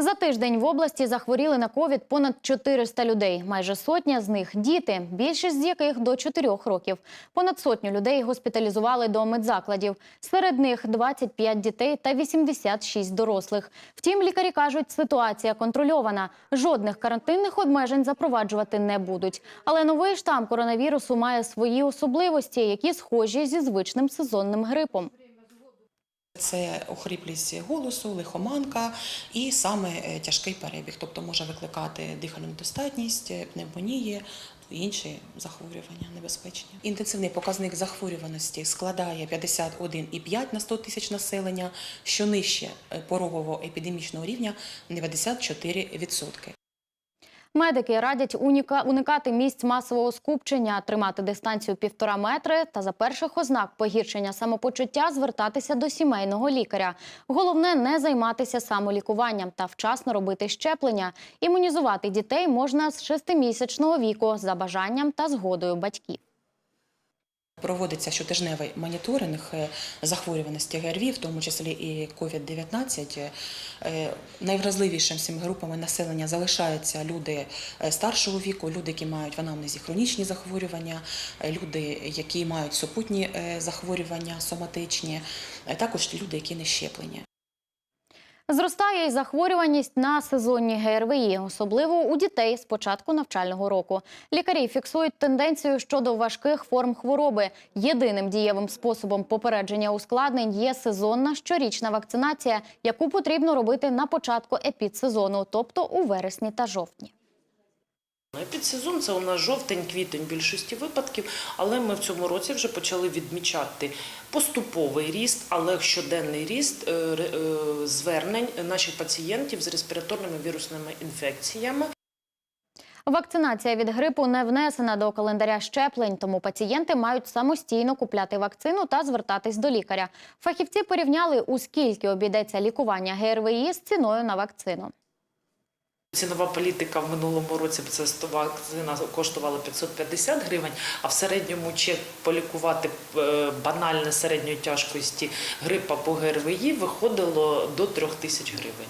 За тиждень в області захворіли на ковід понад 400 людей. Майже сотня з них діти, більшість з яких до 4 років. Понад сотню людей госпіталізували до медзакладів. Серед них 25 дітей та 86 дорослих. Втім, лікарі кажуть, ситуація контрольована. Жодних карантинних обмежень запроваджувати не будуть. Але новий штам коронавірусу має свої особливості, які схожі зі звичним сезонним грипом. Це охріплість голосу, лихоманка і саме е, тяжкий перебіг, тобто може викликати дихальну недостатність, е, пневмонії інші захворювання небезпечні. Інтенсивний показник захворюваності складає 51,5 на 100 тисяч населення, що нижче е, порогового епідемічного рівня 94%. Медики радять уніка- уникати місць масового скупчення, тримати дистанцію півтора метри та за перших ознак погіршення самопочуття звертатися до сімейного лікаря. Головне не займатися самолікуванням та вчасно робити щеплення. Імунізувати дітей можна з шестимісячного віку за бажанням та згодою батьків. Проводиться щотижневий моніторинг е, захворюваності ГРВІ, в тому числі і COVID-19. Е, Найвразливішим цими групами населення залишаються люди е, старшого віку, люди, які мають в анамнезі хронічні захворювання, люди, які мають супутні захворювання соматичні, а також люди, які не щеплені. Зростає й захворюваність на сезонні ГРВІ, особливо у дітей з початку навчального року. Лікарі фіксують тенденцію щодо важких форм хвороби. Єдиним дієвим способом попередження ускладнень є сезонна щорічна вакцинація, яку потрібно робити на початку епідсезону, тобто у вересні та жовтні. Підсезон це у нас жовтень-квітень більшості випадків, але ми в цьому році вже почали відмічати поступовий ріст, але щоденний ріст е, е, звернень наших пацієнтів з респіраторними вірусними інфекціями. Вакцинація від грипу не внесена до календаря щеплень, тому пацієнти мають самостійно купляти вакцину та звертатись до лікаря. Фахівці порівняли, у скільки обійдеться лікування ГРВІ з ціною на вакцину. Цінова політика в минулому році це вакцина коштувала 550 гривень, а в середньому чек полікувати е, банальне середньої тяжкості грипа по ГРВІ виходило до 3 тисяч гривень.